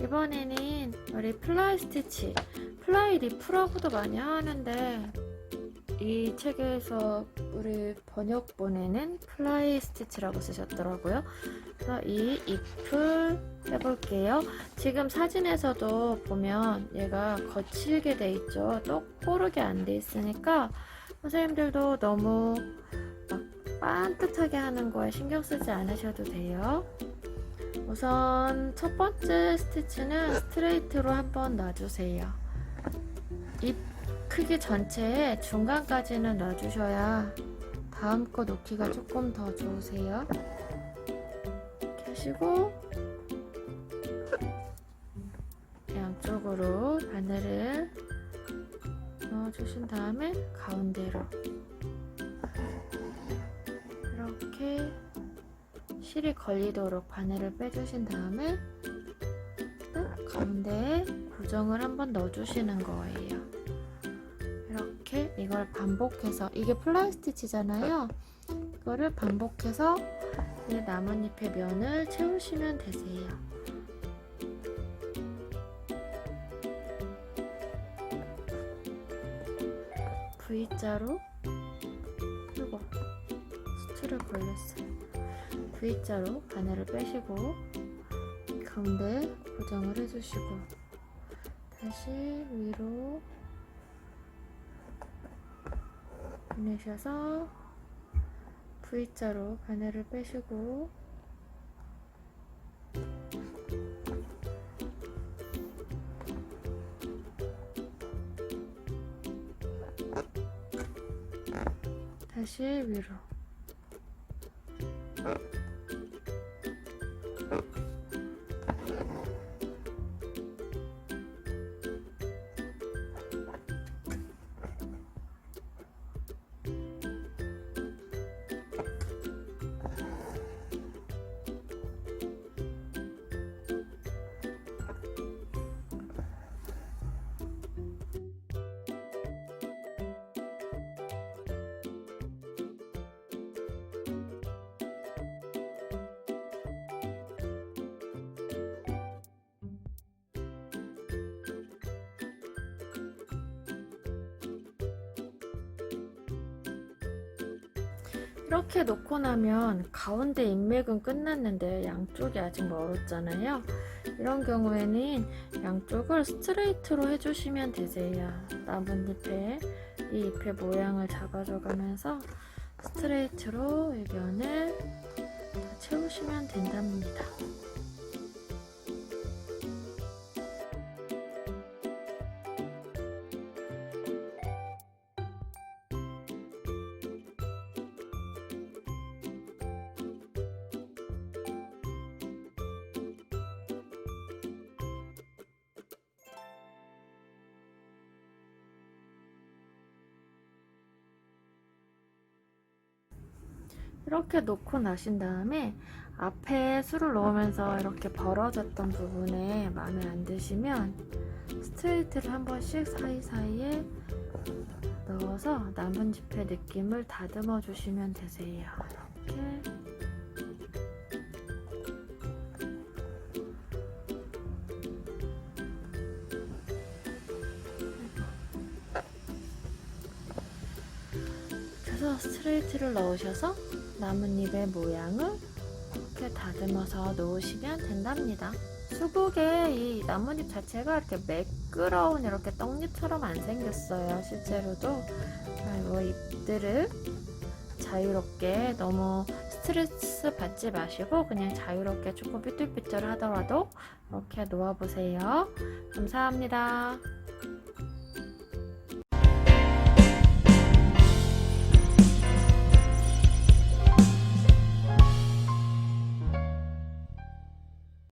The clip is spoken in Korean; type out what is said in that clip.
이번에는 우리 플라이 스티치, 플라이 리프라고도 많이 하는데 이 책에서 우리 번역본에는 플라이 스티치라고 쓰셨더라고요. 그래서 이 잎을 해볼게요. 지금 사진에서도 보면 얘가 거칠게 돼 있죠. 똑고르게 안 돼 있으니까 선생님들도 너무 막 반듯하게 하는 거에 신경 쓰지 않으셔도 돼요. 우선 첫 번째 스티치는 스트레이트로 한번 놔주세요. 잎 크기 전체에 중간까지는 놔주셔야 다음 거 놓기가 조금 더 좋으세요. 이렇게 하시고 양쪽으로 바늘을 넣어주신 다음에 가운데로 이렇게 실이 걸리도록 바늘을 빼주신 다음에 또 가운데에 고정을 한번 넣어주시는 거예요. 이렇게 이걸 반복해서 이게 플라이 스티치잖아요. 이거를 반복해서 이 나뭇잎의 면을 채우시면 되세요. V자로 그리고 수트를 걸렸어요. V자로 바늘을 빼시고 가운데 고정을 해주시고 다시 위로 보내셔서 V자로 바늘을 빼시고 다시 위로 이렇게 놓고 나면 가운데 인맥은 끝났는데 양쪽이 아직 멀었잖아요. 이런 경우에는 양쪽을 스트레이트로 해주시면 되세요. 나뭇잎에 이 잎의 모양을 잡아줘 가면서 스트레이트로 다 채우시면 된답니다. 이렇게 놓고 나신 다음에 앞에 술을 넣으면서 이렇게 벌어졌던 부분에 마음에 안 드시면 스트레이트를 한 번씩 사이사이에 넣어서 나뭇잎의 느낌을 다듬어 주시면 되세요. 이렇게 그래서 스트레이트를 넣으셔서 나뭇잎의 모양을 이렇게 다듬어서 놓으시면 된답니다. 수국의 이 나뭇잎 자체가 이렇게 매끄러운 이렇게 떡잎처럼 안 생겼어요. 실제로도 그리고 잎들을 자유롭게 너무 스트레스 받지 마시고 그냥 자유롭게 조금 삐뚤삐뚤 하더라도 이렇게 놓아보세요. 감사합니다.